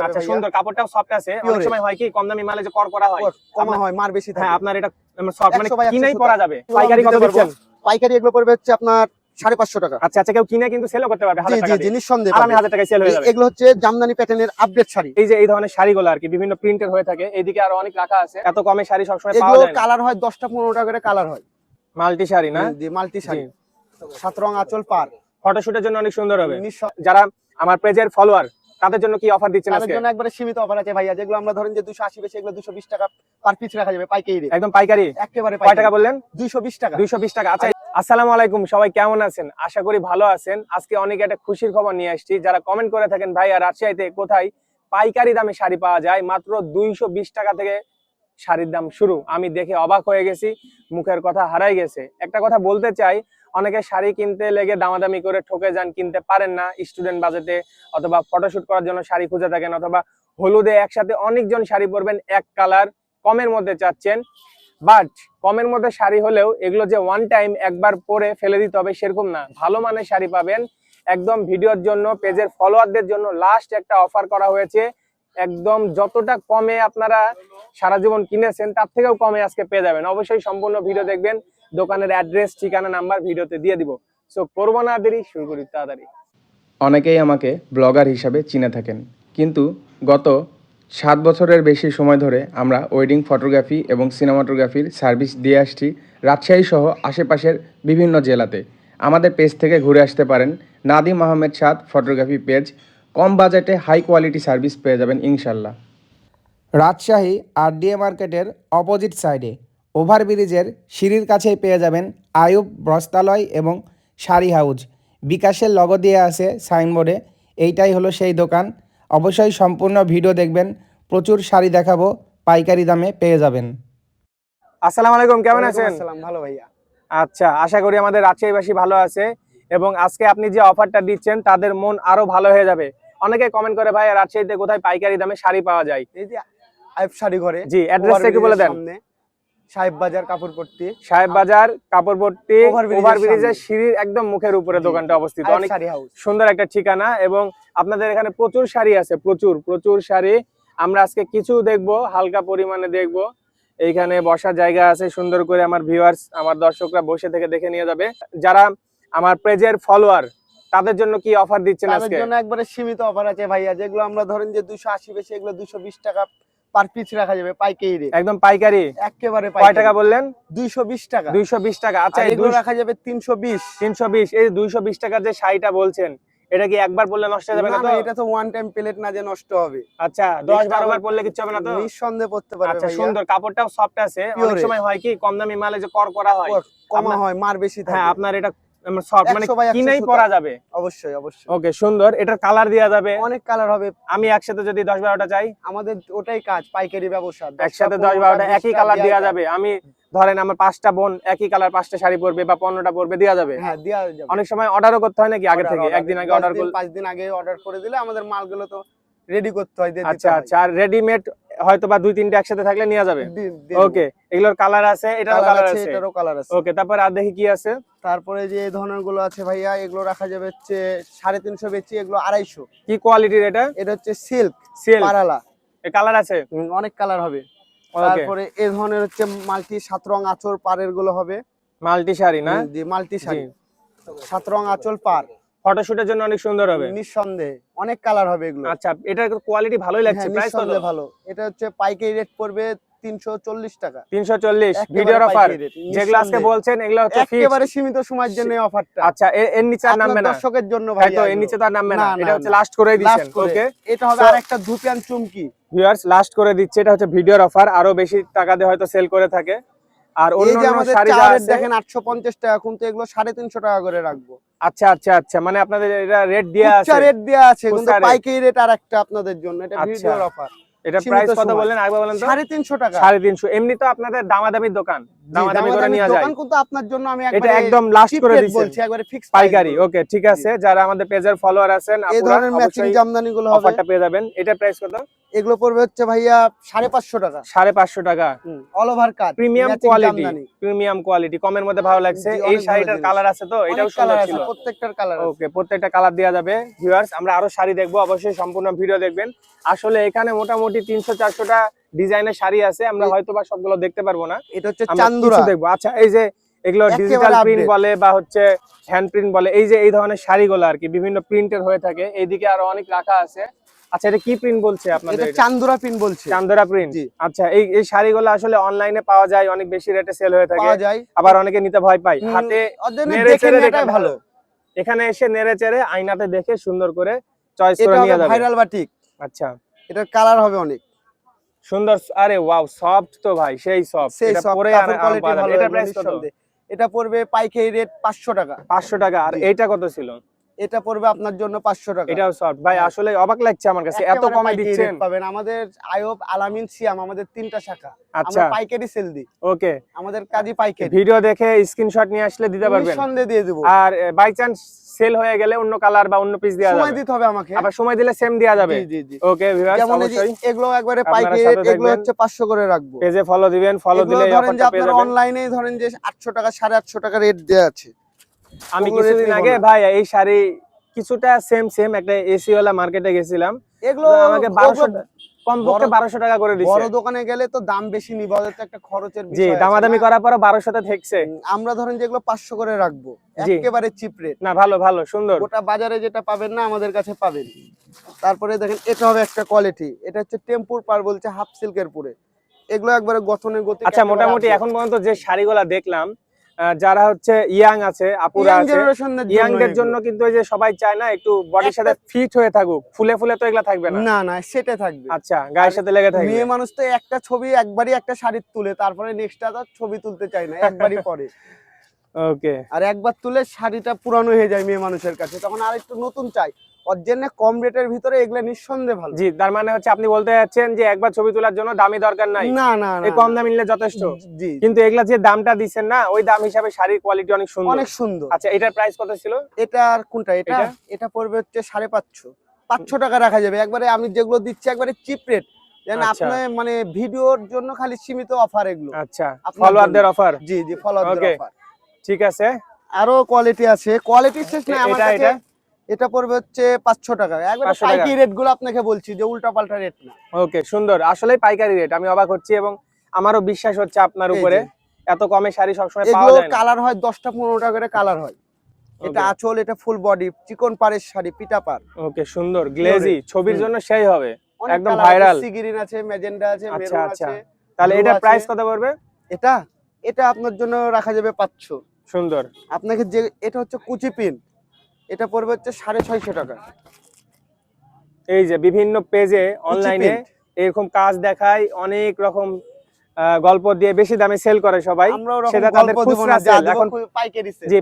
আচ্ছা সুন্দর কাপড়টাও সফট আছে। অনেক সময় হয় কি কম দামি মালে যে কর করা হয় কমা হয় মার বেশি থাকে। হ্যাঁ আপনার এটা সফট মানে 100 বাই 100 কিনেই। পরা যাবে। পাইকারি কত। দিচ্ছেন পাইকারি এগুলো পড়বে হচ্ছে আপনার সাড়ে পাঁচশো টাকা। আচ্ছা আচ্ছা কেউ কিনে কিন্তু সেলও করতে পারবে জি জি জি নিঃসন্দেহে আরামে হাজার টাকায় সেল হয়ে যাবে। এগুলো হচ্ছে জামদানি প্যাটার্নের আপডেট শাড়ি। এই যে এই ধরনের শাড়িগুলো আর কি বিভিন্ন প্রিন্টের হয়ে থাকে এইদিকে আরও অনেক রাখা আছে। এত কমে শাড়ি সবসময় পাওয়া যায় না। কালার হয় দশটা করে কালার হয়। মাল্টি শাড়ি না? জি মাল্টি শাড়ি। সাত রং আঁচল পার। ফটোশুটের জন্য অনেক সুন্দর হবে। নিঃস- যারা আমার পেজের ফলোয়ার তাদের জন্য কি অফার দিচ্ছেন তাদের আজকে? জন্য একবারে সীমিত অফার আছে ভাইয়া যেগুলো আমরা ধরেন যে দুশো আশি বেশি এগুলো দুশো বিশ টাকা পার পিস রাখা যাবে পাইকারি একদম পাইকারি? একেবারে কয় টাকা বললেন? দুইশো বিশ টাকা। দুইশো বিশ টাকা। আচ্ছা আসসালামু আলাইকুম সবাই কেমন আছেন? আশা করি ভালো আছেন। আজকে অনেক একটা খুশির খবর নিয়ে আসছি। যারা কমেন্ট করে থাকেন ভাই আর রাজশাহীতে কোথায় পাইকারি দামে শাড়ি পাওয়া যায়? মাত্র দুইশো বিশ টাকা থেকে শাড়ির দাম শুরু। আমি দেখে অবাক হয়ে গেছি মুখের কথা হারাই গেছে। একটা কথা বলতে চাই অনেকে শাড়ি কিনতে লেগে দামাদামি করে ঠকে যান, কিনতে পারেন না। স্টুডেন্ট বাজেটে অথবা ফটোশুট করার জন্য শাড়ি খুঁজে থাকেন অথবা হলুদে একসাথে অনেকজন শাড়ি পরবেন, এক কালার কমের মধ্যে চাচ্ছেন। বাট কমের মধ্যে শাড়ি হলেও এগুলো যে ওয়ান টাইম একবার পরে ফেলে দিতে হবে সেরকম না। ভালো মানের শাড়ি পাবেন। একদম ভিডিওর জন্য পেজের ফলোয়ারদের জন্য লাস্ট একটা অফার করা হয়েছে। একদম যতটা কমে আপনারা সারা জীবন কিনেছেন, তার থেকেও কমে আজকে পেয়ে যাবেন। অবশ্যই সম্পূর্ণ ভিডিও দেখবেন। দোকানের অ্যাড্রেস ঠিকানা নাম্বার ভিডিওতে দিয়ে দিব। সো করব না দেরি, শুরু করি তাড়াতাড়ি। অনেকেই আমাকে ব্লগার হিসাবে চিনে থাকেন। কিন্তু গত সাত বছরের বেশি সময় ধরে আমরা ওয়েডিং ফটোগ্রাফি এবং সিনেমাটোগ্রাফির সার্ভিস দিয়ে আসছি রাজশাহী সহ আশেপাশের বিভিন্ন জেলাতে। আমাদের পেজ থেকে ঘুরে আসতে পারেন নাদিম আহমেদ সাদ ফটোগ্রাফি পেজ কম বাজেটে হাই কোয়ালিটি সার্ভিস পেয়ে যাবেন ইনশাল্লাহ। রাজশাহী আর আরডিএ মার্কেটের অপোজিট সাইডে ওভারব্রিজের সিঁড়ির কাছেই পেয়ে যাবেন আয়ুব বস্ত্রালয় এবং শাড়ি হাউজ। বিকাশের লগো দিয়ে আছে সাইনবোর্ডে এইটাই হলো সেই দোকান। অবশ্যই সম্পূর্ণ ভিডিও দেখবেন প্রচুর শাড়ি দেখাবো পাইকারি দামে পেয়ে যাবেন। আসসালামু আলাইকুম কেমন আছেন? আসসালাম ভালো ভাইয়া। আচ্ছা আশা করি আমাদের রাজশাহীবাসী ভালো আছে এবং আজকে আপনি যে অফারটা দিচ্ছেন তাদের মন আরও ভালো হয়ে যাবে। অনেকে কমেন্ট করে ভাই রাজশাহীতে কোথায় পাইকারি দামে শাড়ি পাওয়া যায়? এই যে আইফ শাড়ি ঘরে জি অ্যাড্রেসটা একটু বলে দেন। সাহেব বাজার সাহেব বাজার কাপড়পট্টি Overbridge ওভারব্রিজের সিঁড়ির একদম মুখের উপরে দোকানটা অবস্থিত। অনেক সুন্দর একটা ঠিকানা এবং আপনাদের এখানে প্রচুর শাড়ি আছে প্রচুর প্রচুর শাড়ি। আমরা আজকে কিছু দেখব হালকা পরিমাণে দেখব। এইখানে বসার জায়গা আছে সুন্দর করে আমার ভিউয়ার্স আমার দর্শকরা বসে থেকে দেখে নিয়ে যাবে। যারা আমার পেজের ফলোয়ার তাদের জন্য কি অফার দিচ্ছেন আজকে? তাদের জন্য একবারে সীমিত অফার আছে ভাইয়া যেগুলো আমরা ধরেন যে দুশো আশি বেশি এগুলো দুশো বিশ টাকা পার পিস রাখা যাবে পাইকারি। একদম পাইকারি? একেবারে কয় টাকা বললেন? দুইশো বিশ টাকা। দুইশো বিশ টাকা। আচ্ছা এগুলো রাখা যাবে তিনশো বিশ। তিনশো বিশ এই দুইশো বিশ টাকার যে শাড়িটা বলছেন এটা কি একবার বললে নষ্ট হয়ে যাবে না তো? এটা তো ওয়ান টাইম প্লেট না যে নষ্ট হবে। আচ্ছা দশ এটা বারো বার আবার পড়লে কিচ্ছু হবে না তো? নিঃসন্দেহে পড়তে পারবে আচ্ছা সুন্দর কাপড়টাও সফট আছে। অনেক সময় হয় কি কম দামি মালে যে কর করা হয়। কমা হয় মার বেশি থাকে। হ্যাঁ আপনার এটা সফট মানে 100 বাই 100 কিনেই পরা যাবে। অবশ্যই অবশ্যই। ওকে সুন্দর। এটার কালার যাবে। অনেক কালার হবে। আমি একসাথে যদি দশ বারোটা চাই? আমাদের ওটাই কাজ পাইকারি ব্যবসা। একসাথে দশ পনেরোটা, বারোটা একই কালার দেয়া দেওয়া যাবে। আমি ধরেন আমার পাঁচটা বোন একই কালার পাঁচটা শাড়ি পরবে বা পনেরোটা পরবে দেওয়া যাবে। হ্যাঁ দেওয়া যাবে। অনেক সময় অর্ডারও করতে হয় নাকি? আগে থেকে একদিন আগে অর্ডার করলে পাঁচ দিন আগে অর্ডার করে দিলে আমাদের মালগুলো তো রেডি করতে হয় আচ্ছা আচ্ছা আর রেডিমেড হয়তো বা দুই তিনটে একসাথে থাকলে নিয়ে যাবে। ওকে এগুলোর কালার আছে এটারও কালার আছে এটারও কালার আছে। ওকে তারপর আর দেখি কি আছে। তারপরে যে এই ধরনেরগুলো আছে ভাইয়া এগুলো রাখা যাবে হচ্ছে সাড়ে তিনশো বেচি এগুলো আড়াইশো। কি কোয়ালিটির এটা? এটা হচ্ছে সিল্ক সিল্ক পারালা। কালার আছে? অনেক কালার হবে। তারপরে এই ধরনের হচ্ছে মাল্টি সাত রং আঁচল পাড়েরগুলো হবে। মাল্টি শাড়ি না? জি মাল্টি শাড়ি। সাত রং আঁচল পার ফটোশুটের জন্য অনেক সুন্দর হবে। নিঃসন্দেহে অনেক কালার হবে এগুলো। আচ্ছা এটার কোয়ালিটি ভালোই লাগছে হ্যাঁ, প্রাইস কত? ভালো। এটা হচ্ছে পাইকারি রেট পড়বে তিনশো চল্লিশ টাকা। তিনশো চল্লিশ একেবারে ভিডিওর অফার যেগুলো আজকে বলছেন এগুলো হচ্ছে একেবারে সীমিত সময়ের জন্য অফারটা আচ্ছা এর নিচে আর নামবে না? দর্শকের জন্য ভাই তো এর নিচে তো আর নামবে না। এটা হচ্ছে লাস্ট করে দিচ্ছেন ওকে এটা হবে আরেকটা ধুপিয়ান চুমকি। ভিউয়ার্স লাস্ট করে দিচ্ছে। এটা হচ্ছে ভিডিওর অফার আরও বেশি টাকা দিয়ে হয়তো সেল করে থাকে। আর অন্য শাড়ি দেখেন আটশো পঞ্চাশ টাকা। কিন্তু এগুলো সাড়ে তিনশো টাকা করে রাখব। আচ্ছা আচ্ছা আচ্ছা মানে আপনাদের এটা রেট দেয়া আছে। রেট দেওয়া আছে কিন্তু পাইকারি রেট আর একটা আপনাদের জন্য এটা আচ্ছা। ভিডিওর অফার এটা প্রাইস কত সময়। আগে বলেন তো। সাড়ে তিনশো টাকা। এমনি তো আপনাদের দামাদামির দোকান। দামাদামি করে যায়। দোকান কিন্তু আপনার জন্য আমি এটা একদম লাস্ট cheap করে rate বলছি একবারে ফিক্স পাইকারি ওকে ঠিক আছে। যারা আমাদের পেজের ফলোয়ার আছেন এই ধরনের ম্যাচিং জামদানি গুলো হবে। অফারটা পেয়ে যাবেন। এটা প্রাইস কত? এগুলো পড়বে হচ্ছে ভাইয়া সাড়ে পাঁচশো টাকা। সাড়ে পাঁচশো টাকা। অল ওভার কাজ প্রিমিয়াম কোয়ালিটি প্রিমিয়াম কোয়ালিটি কমের মধ্যে ভালো লাগছে। এই শাড়িটার কালার আছে তো? এটাও কালার আছে প্রত্যেকটার কালার ওকে প্রত্যেকটা কালার দেওয়া যাবে। ভিউয়ার্স আমরা আরও শাড়ি দেখব। অবশ্যই সম্পূর্ণ ভিডিও দেখবেন। আসলে এখানে মোটামুটি তিনশো চারশোটা ডিজাইনের শাড়ি আছে। আমরা হয়তো বা সবগুলো দেখতে পারব না। এটা হচ্ছে চান্দুরা। দেখব। আচ্ছা এই যে এগুলো ডিজিটাল প্রিন্ট বলে বা হচ্ছে হ্যান্ড প্রিন্ট বলে এই যে এই ধরনের শাড়িগুলো আর কি বিভিন্ন প্রিন্টের হয়ে থাকে। এইদিকে আরও অনেক রাখা আছে। আচ্ছা এটা কি প্রিন্ট বলছে এটা আপনাদের চান্দুরা পিন বলছে। চান্দরা প্রিন্ট আচ্ছা এই এই শাড়িগুলো আসলে অনলাইনে পাওয়া যায় অনেক বেশি রেটে সেল হয়ে থাকে। আবার অনেকে নিতে ভয় পায়। হাতে নেড়ে চেড়ে ভালো। এখানে এসে নেড়ে চেড়ে আয়নাতে দেখে সুন্দর করে চয়েস এটা করে নিয়ে যাবে। ভাইরাল বাটিক আচ্ছা। এটার কালার হবে অনেক। সুন্দর আরে ওয়াও সফট তো ভাই সেই সফট এটা পরে এটা প্রাইস কত? এটা পড়বে পাইকারি রেট পাঁচশো টাকা। 500 টাকা। আর জি। এইটা কত ছিল? এটা পড়বে আপনার জন্য পাঁচশো টাকা। এটাও ভাই হ্যাঁ। আসলে অবাক লাগছে আমার কাছে। এত একেবারে কমে দিচ্ছেন। পাবেন। আমাদের আয়ব আলামিন সিয়াম আমাদের তিনটা শাখা। আচ্ছা। পাইকারি সেল দিই। ওকে। আমাদের কাজী পাইকারি। ভিডিও দেখে স্ক্রিনশট নিয়ে আসলে দিতে পারবেন। নিঃসন্দেহে দিয়ে দেবো। আর বাই চান্স সেল হয়ে গেলে অন্য কালার বা অন্য পিস দেওয়া যাবে। সময় দিতে হবে আমাকে। আবার সময় দিলে সেম দেওয়া যাবে। জি জি জি। ওকে ভিউয়ার্স অবশ্যই। এগুলো একবারে আপনারা পাইকারি এগুলো হচ্ছে পাঁচশো করে রাখব। পেজে ফলো দিবেন। ফলো দিলে পেয়ে অনলাইনে ধরেন যে আটশো টাকা সাড়ে আটশো টাকা রেট দেওয়া আছে। আমি কিছুদিন আগে ভাই এই শাড়ি কিছুটা সেম সেম একটা এসি ওয়ালা মার্কেটে গেছিলাম। এগুলো আমাকে বারোশো কমপক্ষে বারোশো টাকা করে বড় দোকানে গেলে তো দাম বেশি নিবে ওদের একটা খরচের জি দামাদামি করার পরে বারোশোতে ঠেকছে। আমরা ধরেন যেগুলো পাঁচশো করে রাখব একেবারে চিপ রেট না ভালো ভালো সুন্দর। গোটা বাজারে যেটা পাবেন না আমাদের কাছে পাবেন। তারপরে দেখেন এটা হবে একটা কোয়ালিটি এটা হচ্ছে টেম্পুর পার বলছে হাফ সিল্কের পুরে এগুলো একবারে গঠনের গতি আচ্ছা মোটামুটি এখন পর্যন্ত যে শাড়িগুলা দেখলাম যারা হচ্ছে ইয়াং আছে আপুরা আছে ইয়াং দের জন্য কিন্তু ওই যে সবাই চায় না একটু বডির সাথে ফিট হয়ে থাকুক ফুলে ফুলে তো এগুলা থাকবে না। না না সেটা থাকবে। আচ্ছা গায়ের সাথে লেগে থাকবে। মেয়ে মানুষ তো একটা ছবি একবারই একটা শাড়ি তুলে তারপরে নেক্সট তার ছবি তুলতে চায় না একবারই পরে। ওকে আর একবার তুলে শাড়িটা পুরানো হয়ে যায় মেয়ে মানুষের কাছে তখন আর একটু নতুন চাই। ওর জন্য কম রেটের ভিতরে এগুলো নিঃসন্দেহে ভালো। জি তার মানে হচ্ছে আপনি বলতে যাচ্ছেন যে একবার ছবি তোলার জন্য দামি দরকার নাই। না না না এই কম দাম নিলে যথেষ্ট। জি কিন্তু এগুলা যে দামটা দিচ্ছেন না ওই দাম হিসাবে শাড়ির কোয়ালিটি অনেক সুন্দর। অনেক সুন্দর। আচ্ছা এটার প্রাইস কত ছিল? এটা কোনটা? এটা এটা? পড়বে হচ্ছে সাড়ে পাঁচশো। পাঁচশো টাকা রাখা যাবে। একবারে আমি যেগুলো দিচ্ছি একবারে চিপ রেট যেন। আপনার মানে ভিডিওর জন্য খালি সীমিত অফার এগুলো। আচ্ছা ফলোয়ারদের অফার জি জি ফলোয়ারদের. অফার ঠিক আছে। আরও কোয়ালিটি আছে। কোয়ালিটি শেষ এ- আমার কাছে। এটা? পড়বে হচ্ছে পাঁচশো টাকা। একবারে 500। পাইকারি রেটগুলো আপনাকে বলছি যে উল্টা পাল্টা রেট না। ওকে সুন্দর। আসলে পাইকারি রেট আমি অবাক হচ্ছি এবং আমারও বিশ্বাস হচ্ছে আপনার উপরে। এত কমে শাড়ি সবসময় পাওয়া যায় কালার হয় দশটা পনেরোটা করে কালার হয়। এটা. আঁচল এটা ফুল বডি চিকন পাড়ের শাড়ি পিটা পার ওকে সুন্দর। গ্লেজি ছবির জন্য সেই হবে। একদম colour আছে, viral। সি গ্রিন আছে ম্যাজেন্ডা আছে আচ্ছা, আচ্ছা। তাহলে এটা প্রাইস কত পড়বে? এটা? এটা আপনার জন্য রাখা যাবে পাঁচশো। সুন্দর। আপনাকে যে এটা হচ্ছে কুচি পিন এটা পড়বে হচ্ছে সাড়ে ছয়শো টাকা। এই যে বিভিন্ন পেজে অনলাইনে এরকম কাজ দেখায় অনেক রকম গল্প দিয়ে বেশি দামে সেল করে সবাই। সেটা তাদের খুচরা এখন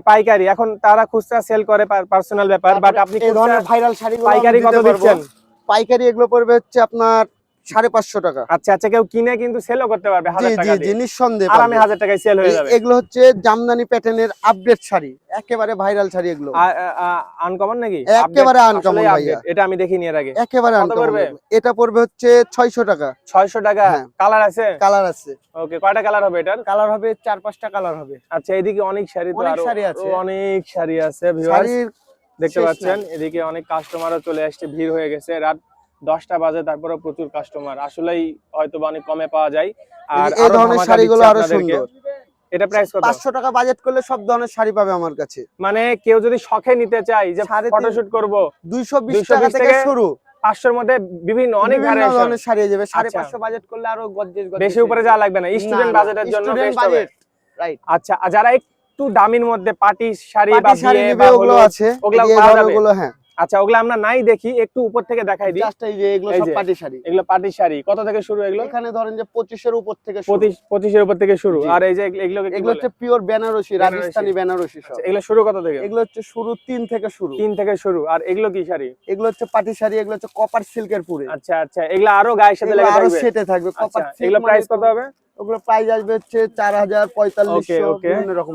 পাইকারি এখন তারা খুচরা সেল করে পার্সোনাল ব্যাপার বাট আপনি ধরনের ভাইরাল পাইকারি কত দিচ্ছেন? পাইকারি এগুলো পড়বে হচ্ছে আপনার সাড়ে পাঁচশো টাকা। আচ্ছা আচ্ছা কেউ কিনে কিন্তু সেলও করতে পারবে জি জি জি নিঃসন্দেহে আর হাজার টাকায় সেল হয়ে যাবে। এগুলো হচ্ছে জামদানি প্যাটার্নের আপডেট শাড়ি একেবারে ভাইরাল শাড়ি এগুলো। আনকমন নাকি? একেবারে Update? ভাইয়া। এটা আমি দেখিনি এর আগে। একেবারে কত uncommon পড়বে? এগুলো। এটা পড়বে হচ্ছে ছয়শো টাকা। ছয়শো টাকা? হ্যাঁ। কালার আছে? কালার আছে। ওকে কয়টা কালার হবে এটার? কালার হবে চার পাঁচটা কালার হবে। আচ্ছা এদিকে অনেক শাড়ি তো আরও। অনেক শাড়ি আছে viewers। দেখতে পাচ্ছেন এদিকে অনেক কাস্টমারও চলে আসছে ভিড় হয়ে গেছে। রাত দশটা বাজে তারপরে প্রচুর কাস্টমার আসলেই হয়তো অনেক কমে পাওয়া যায়। আর এই ধরনের শাড়িগুলো আরও সুন্দর। এটা প্রাইস কত? পাঁচশো টাকা বাজেট করলে সব ধরনের শাড়ি পাবে আমার কাছে। মানে কেউ যদি শখে নিতে চায় যে ফটোশুট করব 220 টাকা থেকে শুরু। পাঁচশোর মধ্যে বিভিন্ন অনেক ধরনের শাড়ি যাবে সাড়ে আচ্ছা। পাঁচশো বাজেট করলে আরও গজ্জেস বেশি উপরে যাওয়া লাগবে না। স্টুডেন্ট বাজেটের জন্য স্টুডেন্ট হবে। রাইট আচ্ছা আর যারা একটু দামির মধ্যে পার্টি শাড়ি বা পাটি শাড়ি বিয়ে বা ওগুলো আছে। ওগুলো হ্যাঁ। আচ্ছা ওগুলো আমরা নাই দেখি একটু উপর থেকে দেখাই দিই। জাস্ট এই যে এগুলো সব পাটি শাড়ি। এগুলো পার্টি শাড়ি। কত থেকে শুরু এগুলো? এখানে ধরেন যে পঁচিশের উপর থেকে শুরু। পঁচিশ পঁচিশের উপর থেকে শুরু। আর এই যে এগুলো এগুলো হচ্ছে পিওর বেনারসি। রাজস্থানি বেনারসি সব। এগুলো শুরু কত থেকে? এগুলো হচ্ছে শুরু তিন থেকে শুরু। তিন থেকে শুরু। আর এগুলো কি শাড়ি? এগুলো হচ্ছে পাটি শাড়ি এগুলো হচ্ছে কপার সিল্কের পুরে। আচ্ছা আচ্ছা এগুলো আরও গায়ের সাথে আরও সেটে থাকবে। আচ্ছা কপার এগুলো প্রাইস কত হবে? ওগুলো প্রাইস আসবে হচ্ছে চার হাজার ওকে পঁয়তাল্লিশশো ওকে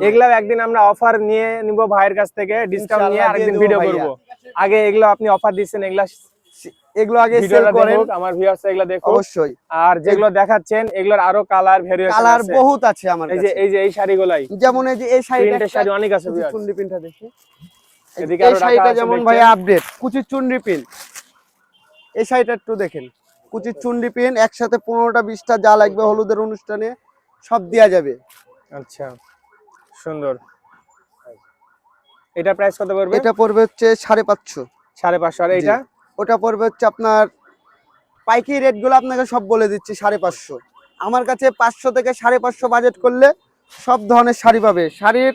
এগুলো একদিন আমরা অফার নিয়ে নিব ভাইয়ের কাছ থেকে ডিসকাউন্ট নিয়ে আরেকদিন ভিডিও করব। আগে এগুলো আপনি অফার দিচ্ছেন এগুলা এগুলো আগে সেল করেন। আমার ভিউয়ার্স এগুলো দেখুক। অবশ্যই। আর যেগুলো দেখাচ্ছেন এগুলোর আরও কালার ভেরিয়েশন কালার বহুত আছে আমার এই যে এই যে এই শাড়িগুলাই। যেমন এই যে এই শাড়িটা শাড়ি অনেক আছে viewers। চুন্ডি পিনটা দেখি। এদিকে আরও শাড়িটা যেমন। ভাই আপডেট কুচির চুন্ডি পিন এই শাড়িটা একটু দেখেন। কুচির চুন্ডি পিন একসাথে পনেরোটা বিশটা যা লাগবে হলুদের অনুষ্ঠানে সব দেয়া যাবে। আচ্ছা সুন্দর। এটা প্রাইস কত পড়বে? এটা পড়বে হচ্ছে সাড়ে পাঁচশো। সাড়ে পাঁচশো। আর জি। এইটা? ওটা পড়বে হচ্ছে আপনার পাইকারি রেটগুলো আপনাকে সব বলে দিচ্ছি সাড়ে পাঁচশো। আমার কাছে পাঁচশো থেকে সাড়ে পাঁচশো বাজেট করলে সব ধরনের শাড়ি পাবে। শাড়ির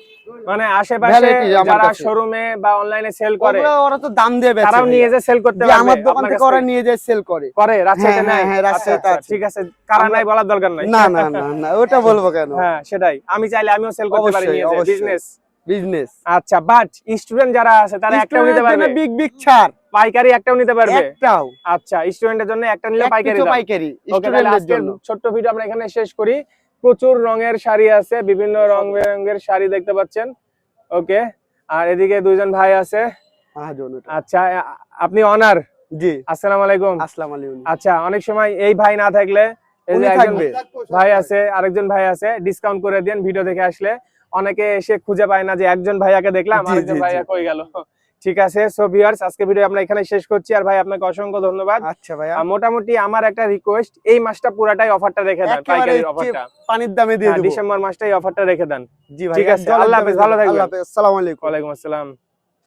মানে আশেপাশে যারা শোরুমে বা অনলাইনে সেল করে ওরা তো দাম দিয়ে বেচে তারাও নিয়ে যে সেল করতে যে পারবে আমার দোকান থেকে ওরা নিয়ে যায় সেল করে। করে রাজশাহীতে হ্যাঁ, নাই। হ্যাঁ, হ্যাঁ, রাজশাহীতে আচ্ছা, আচ্ছা। ঠিক আছে কারা নাই বলার দরকার নাই। না না না না ওটা বলব কেন? হ্যাঁ সেটাই। আমি চাইলে আমিও সেল করতে পারি নিয়ে। বিজনেস বিজনেস আচ্ছা বাট স্টুডেন্ট যারা আছে তারা একটাও নিতে পারবে? বিগ বিগ ছাড়। পাইকারি একটাও নিতে পারবে? একটাও। আচ্ছা স্টুডেন্টের জন্য একটা নিলে পাইকারি পাইকারি জন্য। ছোট্ট ভিডিও আমরা এখানে শেষ করি। প্রচুর রঙের শাড়ি আছে বিভিন্ন রং বেরঙের শাড়ি দেখতে পাচ্ছেন। ওকে আর এদিকে দুইজন ভাই আছে। আচ্ছা আপনি অনার জি। আসসালামু আলাইকুম। আসসালামু আলাইকুম। আচ্ছা অনেক সময় এই ভাই না থাকলে এই যে একজন থাকবে। ভাই আছে আরেকজন ভাই আছে ডিসকাউন্ট করে দেন ভিডিও দেখে আসলে। অনেকে এসে খুঁজে পায় না যে একজন ভাইয়াকে দেখলাম আরেকজন। ভাইয়া কই গেল। ঠিক আছে সো ভিউয়ার্স আজকে ভিডিও আমরা এখানে শেষ করছি। আর ভাই আপনাকে অসংখ্য ধন্যবাদ। আচ্ছা ভাই মোটামুটি আমার একটা রিকোয়েস্ট এই মাসটা পুরাটাই অফারটা রেখে দেন পাইকারি অফারটা পানির দামে দিয়ে দেব। ডিসেম্বর মাসটাই অফারটা রেখে দেন। জি ভাই ঠিক আছে, আল্লাহ হাফেজ, ভালো থাকবেন। আল্লাহ হাফেজ আসসালামু আলাইকুম। ওয়া আলাইকুম আসসালাম।